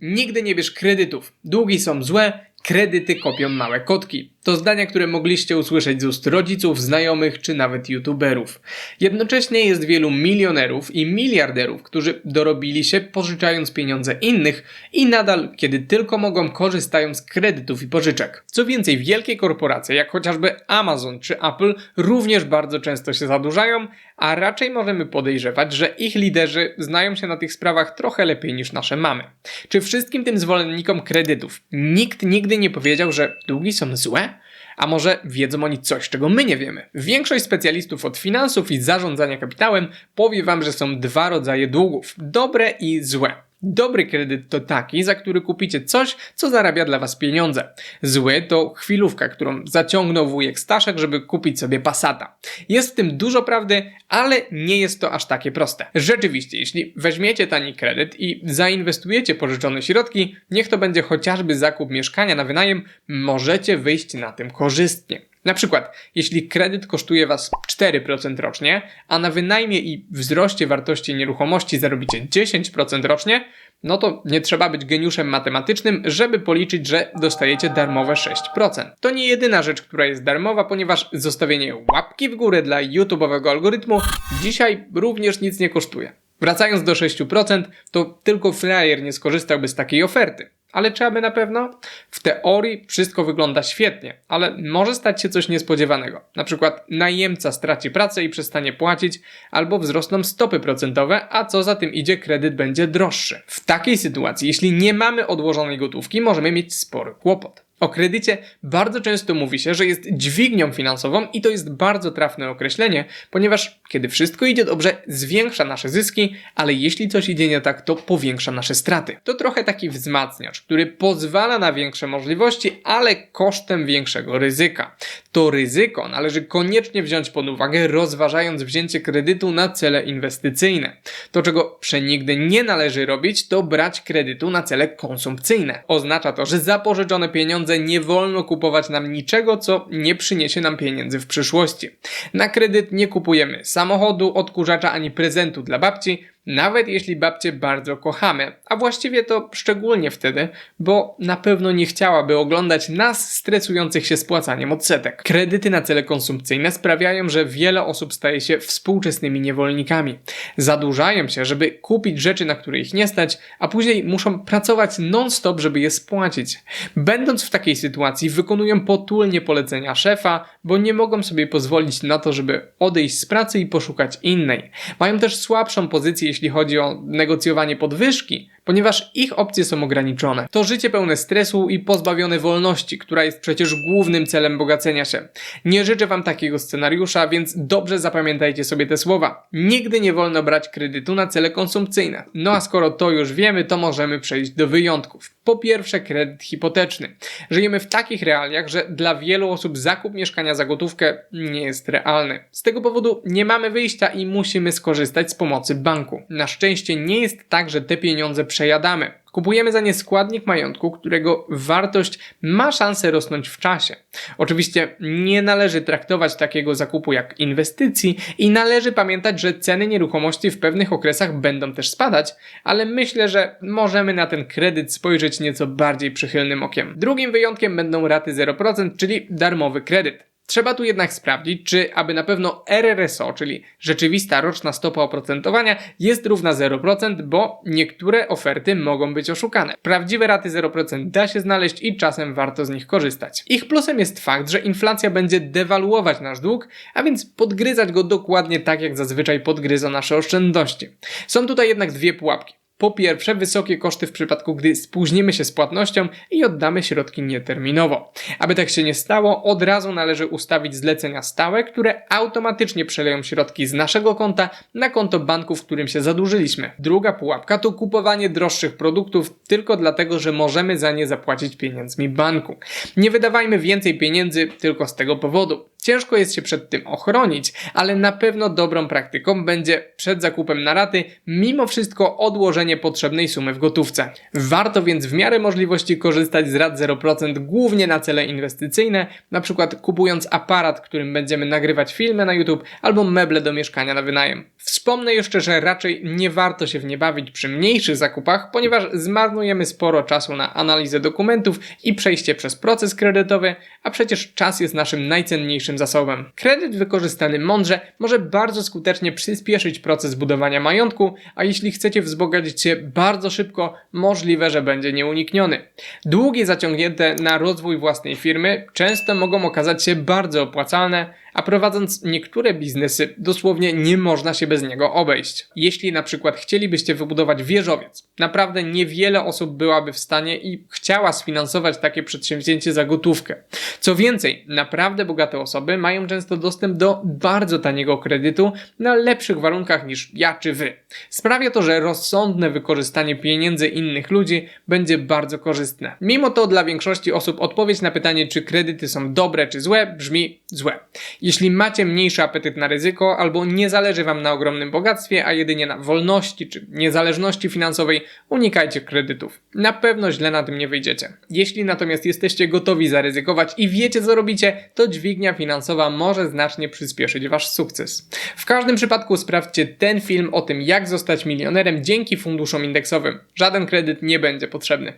Nigdy nie bierz kredytów. Długi są złe, kredyty kopią małe kotki. To zdania, które mogliście usłyszeć z ust rodziców, znajomych czy nawet youtuberów. Jednocześnie jest wielu milionerów i miliarderów, którzy dorobili się pożyczając pieniądze innych i nadal, kiedy tylko mogą, korzystają z kredytów i pożyczek. Co więcej, wielkie korporacje, jak chociażby Amazon czy Apple, również bardzo często się zadłużają, a raczej możemy podejrzewać, że ich liderzy znają się na tych sprawach trochę lepiej niż nasze mamy. Czy wszystkim tym zwolennikom kredytów nikt nigdy nie powiedział, że długi są złe? A może wiedzą oni coś, czego my nie wiemy? Większość specjalistów od finansów i zarządzania kapitałem powie wam, że są dwa rodzaje długów: dobre i złe. Dobry kredyt to taki, za który kupicie coś, co zarabia dla was pieniądze. Zły to chwilówka, którą zaciągnął wujek Staszek, żeby kupić sobie Passata. Jest w tym dużo prawdy, ale nie jest to aż takie proste. Rzeczywiście, jeśli weźmiecie tani kredyt i zainwestujecie pożyczone środki, niech to będzie chociażby zakup mieszkania na wynajem, możecie wyjść na tym korzystnie. Na przykład, jeśli kredyt kosztuje Was 4% rocznie, a na wynajmie i wzroście wartości nieruchomości zarobicie 10% rocznie, no to nie trzeba być geniuszem matematycznym, żeby policzyć, że dostajecie darmowe 6%. To nie jedyna rzecz, która jest darmowa, ponieważ zostawienie łapki w górę dla YouTube'owego algorytmu dzisiaj również nic nie kosztuje. Wracając do 6%, to tylko frajer nie skorzystałby z takiej oferty. Ale czy aby na pewno? W teorii wszystko wygląda świetnie, ale może stać się coś niespodziewanego. Na przykład najemca straci pracę i przestanie płacić, albo wzrosną stopy procentowe, a co za tym idzie, kredyt będzie droższy. W takiej sytuacji, jeśli nie mamy odłożonej gotówki, możemy mieć spory kłopot. O kredycie bardzo często mówi się, że jest dźwignią finansową i to jest bardzo trafne określenie, ponieważ kiedy wszystko idzie dobrze, zwiększa nasze zyski, ale jeśli coś idzie nie tak, to powiększa nasze straty. To trochę taki wzmacniacz, który pozwala na większe możliwości, ale kosztem większego ryzyka. To ryzyko należy koniecznie wziąć pod uwagę, rozważając wzięcie kredytu na cele inwestycyjne. To, czego przenigdy nie należy robić, to brać kredytu na cele konsumpcyjne. Oznacza to, że zapożyczone pieniądze nie wolno kupować nam niczego, co nie przyniesie nam pieniędzy w przyszłości. Na kredyt nie kupujemy samochodu, odkurzacza ani prezentu dla babci, nawet jeśli babcie bardzo kochamy, a właściwie to szczególnie wtedy, bo na pewno nie chciałaby oglądać nas stresujących się spłacaniem odsetek. Kredyty na cele konsumpcyjne sprawiają, że wiele osób staje się współczesnymi niewolnikami. Zadłużają się, żeby kupić rzeczy, na które ich nie stać, a później muszą pracować non-stop, żeby je spłacić. Będąc w takiej sytuacji, wykonują potulnie polecenia szefa, bo nie mogą sobie pozwolić na to, żeby odejść z pracy i poszukać innej. Mają też słabszą pozycję, jeśli chodzi o negocjowanie podwyżki, ponieważ ich opcje są ograniczone. To życie pełne stresu i pozbawione wolności, która jest przecież głównym celem bogacenia się. Nie życzę wam takiego scenariusza, więc dobrze zapamiętajcie sobie te słowa. Nigdy nie wolno brać kredytu na cele konsumpcyjne. No a skoro to już wiemy, to możemy przejść do wyjątków. Po pierwsze, kredyt hipoteczny. Żyjemy w takich realiach, że dla wielu osób zakup mieszkania za gotówkę nie jest realny. Z tego powodu nie mamy wyjścia i musimy skorzystać z pomocy banku. Na szczęście nie jest tak, że te pieniądze przejadamy. Kupujemy za nie składnik majątku, którego wartość ma szansę rosnąć w czasie. Oczywiście nie należy traktować takiego zakupu jak inwestycji i należy pamiętać, że ceny nieruchomości w pewnych okresach będą też spadać, ale myślę, że możemy na ten kredyt spojrzeć nieco bardziej przychylnym okiem. Drugim wyjątkiem będą raty 0%, czyli darmowy kredyt. Trzeba tu jednak sprawdzić, czy aby na pewno RRSO, czyli rzeczywista roczna stopa oprocentowania, jest równa 0%, bo niektóre oferty mogą być oszukane. Prawdziwe raty 0% da się znaleźć i czasem warto z nich korzystać. Ich plusem jest fakt, że inflacja będzie dewaluować nasz dług, a więc podgryzać go dokładnie tak, jak zazwyczaj podgryza nasze oszczędności. Są tutaj jednak dwie pułapki. Po pierwsze, wysokie koszty w przypadku, gdy spóźnimy się z płatnością i oddamy środki nieterminowo. Aby tak się nie stało, od razu należy ustawić zlecenia stałe, które automatycznie przeleją środki z naszego konta na konto banku, w którym się zadłużyliśmy. Druga pułapka to kupowanie droższych produktów tylko dlatego, że możemy za nie zapłacić pieniędzmi banku. Nie wydawajmy więcej pieniędzy tylko z tego powodu. Ciężko jest się przed tym ochronić, ale na pewno dobrą praktyką będzie przed zakupem na raty mimo wszystko odłożenie potrzebnej sumy w gotówce. Warto więc w miarę możliwości korzystać z rat 0% głównie na cele inwestycyjne, na przykład kupując aparat, którym będziemy nagrywać filmy na YouTube albo meble do mieszkania na wynajem. Wspomnę jeszcze, że raczej nie warto się w nie bawić przy mniejszych zakupach, ponieważ zmarnujemy sporo czasu na analizę dokumentów i przejście przez proces kredytowy, a przecież czas jest naszym najcenniejszym zasobem. Kredyt wykorzystany mądrze może bardzo skutecznie przyspieszyć proces budowania majątku, a jeśli chcecie wzbogacić się bardzo szybko, możliwe, że będzie nieunikniony. Długi zaciągnięte na rozwój własnej firmy często mogą okazać się bardzo opłacalne, a prowadząc niektóre biznesy, dosłownie nie można się bez niego obejść. Jeśli na przykład chcielibyście wybudować wieżowiec, naprawdę niewiele osób byłaby w stanie i chciała sfinansować takie przedsięwzięcie za gotówkę. Co więcej, naprawdę bogate osoby mają często dostęp do bardzo taniego kredytu na lepszych warunkach niż ja czy wy. Sprawia to, że rozsądne wykorzystanie pieniędzy innych ludzi będzie bardzo korzystne. Mimo to dla większości osób odpowiedź na pytanie, czy kredyty są dobre czy złe, brzmi złe. Jeśli macie mniejszy apetyt na ryzyko albo nie zależy Wam na ogromnym bogactwie, a jedynie na wolności czy niezależności finansowej, unikajcie kredytów. Na pewno źle na tym nie wyjdziecie. Jeśli natomiast jesteście gotowi zaryzykować i wiecie co robicie, to dźwignia finansowa może znacznie przyspieszyć Wasz sukces. W każdym przypadku sprawdźcie ten film o tym, jak zostać milionerem dzięki funduszom indeksowym. Żaden kredyt nie będzie potrzebny.